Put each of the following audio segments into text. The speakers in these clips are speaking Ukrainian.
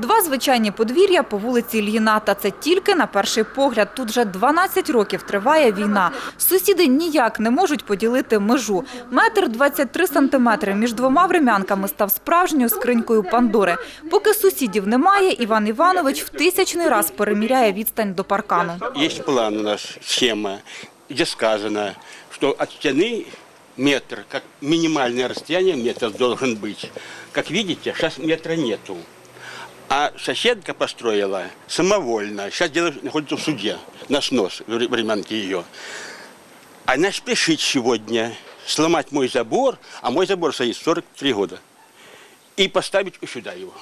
Два звичайні подвір'я по вулиці Ільїна. Та це тільки на перший погляд. Тут вже 12 років триває війна. Сусіди ніяк не можуть поділити межу. Метр 23 сантиметри між двома врем'янками став справжньою скринькою Пандори. Поки сусідів немає, Іван Іванович в тисячний раз переміряє відстань до паркану. Есть план у нас, схема, где сказано, что от стены метр, как минимальное расстояние метр должен быть. Как видите, сейчас метра нету. А соседка построила самовольно. Сейчас дело находится в суде, на снос вре- временки ее. Она спешит сегодня сломать мой забор, а мой забор стоит 43 года. И поставить сюда его.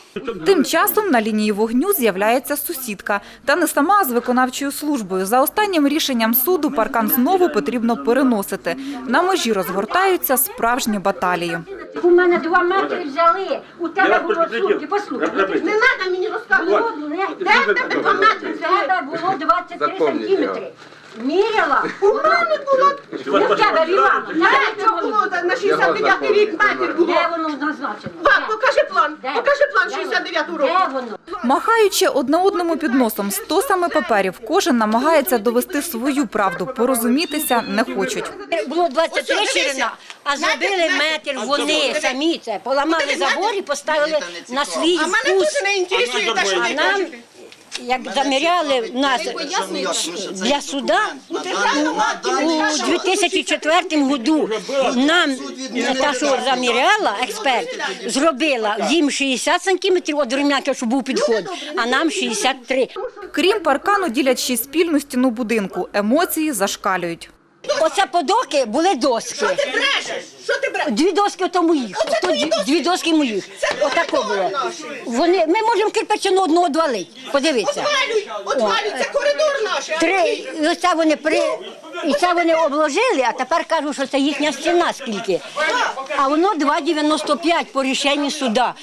Тим часом на лінії вогню з'являється сусідка. Та не сама, з виконавчою службою. За останнім рішенням суду паркан знову потрібно переносити. На межі розгортаються справжні баталії. У мене два метри взяли, у тебе було сутки, послухай. Не треба мені розказувати. Де в тебе два метри У тебе було 23 сантиметри. Міряла? У мене було. Не в тебе, в Івана. Де що було на 69 рік метр було? Де воно назначено? План. Де? Покажи план Де 69 воно? року. Де воно? Махаючи одне одному під носом стосами паперів, кожен намагається довести свою правду. Порозумітися не хочуть. Було 23 ширина, а зробили метр вони самі це. Поламали забор і поставили на свій А мене вкус. дуже не інтересує те, що ви. Як заміряли нас для суда у 2004 году, нам та, що заміряла, експерт, зробила їм 60 сантиметрів, от рем'яка, що був підход, а нам 63. Крім паркану, ділять ще спільну стіну будинку. Емоції зашкалюють. Оце подоки були доски. Що Ти брешеш? Що ти брешеш? Дві доски то моїх, Оце твої дві, доски? дві доски моїх. Отако було. Вони, ми можемо кирпичину одну одвалити. Подивіться. Отвалюй, отвалюй, це коридор наш. Три, і оце вони при і це вони обложили, а тепер кажуть, що це їхня стіна скільки. А воно 2,95 по рішенню суда.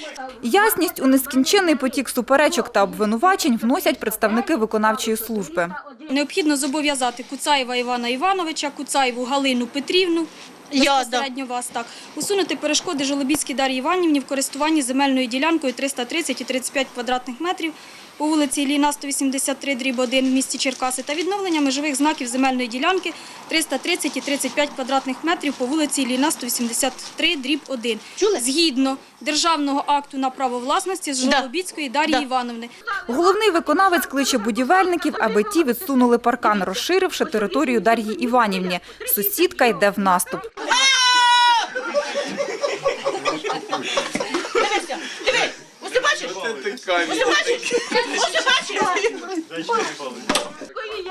Ясність у нескінченний потік суперечок та обвинувачень вносять представники виконавчої служби. Необхідно зобов'язати Куцаєва Івана Івановича, Куцаєву Галину Петрівну, безпосередньо вас так, усунути перешкоди Жолобіцькій Дар'ї Іванівні в користуванні земельною ділянкою 330 і 35 квадратних метрів по вулиці Ілліна 183, дріб 1 в місті Черкаси та відновлення межових знаків земельної ділянки 330 і 35 квадратних метрів по вулиці Ілліна 183, дріб 1. Згідно державного акту на право власності з Жолобіцької Дар'ї Івановни. Головний виконавець кличе будівельників, аби ті відсунули паркан, розширивши територію Дар'ї Іванівні. Сусідка йде в наступ.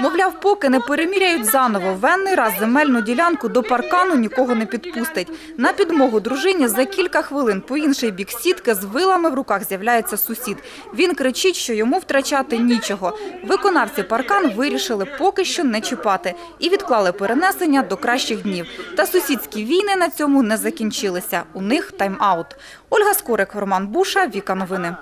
Мовляв, поки не переміряють заново, венний раз земельну ділянку до паркану нікого не підпустить. На підмогу дружині за кілька хвилин по інший бік сітки з вилами в руках з'являється сусід. Він кричить, що йому втрачати нічого. Виконавці паркан вирішили поки що не чіпати і відклали перенесення до кращих днів. Та сусідські війни на цьому не закінчилися. У них тайм-аут. Ольга Скорик, Роман Буша, Віка Новини.